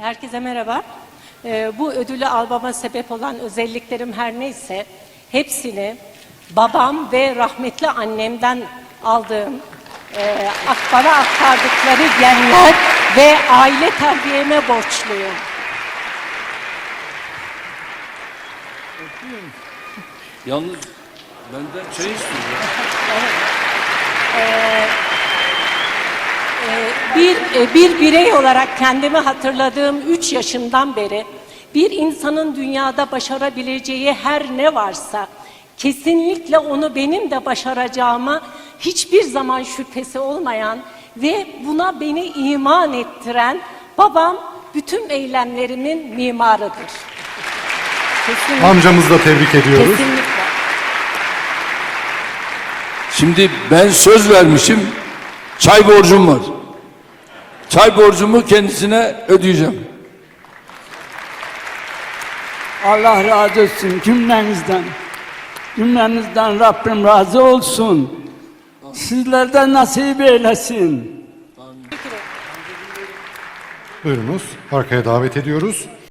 Herkese merhaba. Ee, bu ödülü almama sebep olan özelliklerim her neyse hepsini babam ve rahmetli annemden aldığım e, bana aktardıkları genler ve aile terbiyeme borçluyum. Yalnız benden çay istiyor. Bir, e, bir birey olarak kendimi hatırladığım 3 yaşından beri bir insanın dünyada başarabileceği her ne varsa kesinlikle onu benim de başaracağıma hiçbir zaman şüphesi olmayan ve buna beni iman ettiren babam bütün eylemlerimin mimarıdır. Kesinlikle. Amcamızı da tebrik ediyoruz. Kesinlikle. Şimdi ben söz vermişim. Çay borcum var. Çay borcumu kendisine ödeyeceğim. Allah razı olsun cümlenizden. Cümlenizden Rabbim razı olsun. Sizlerden nasip eylesin. Buyurunuz. Arkaya davet ediyoruz.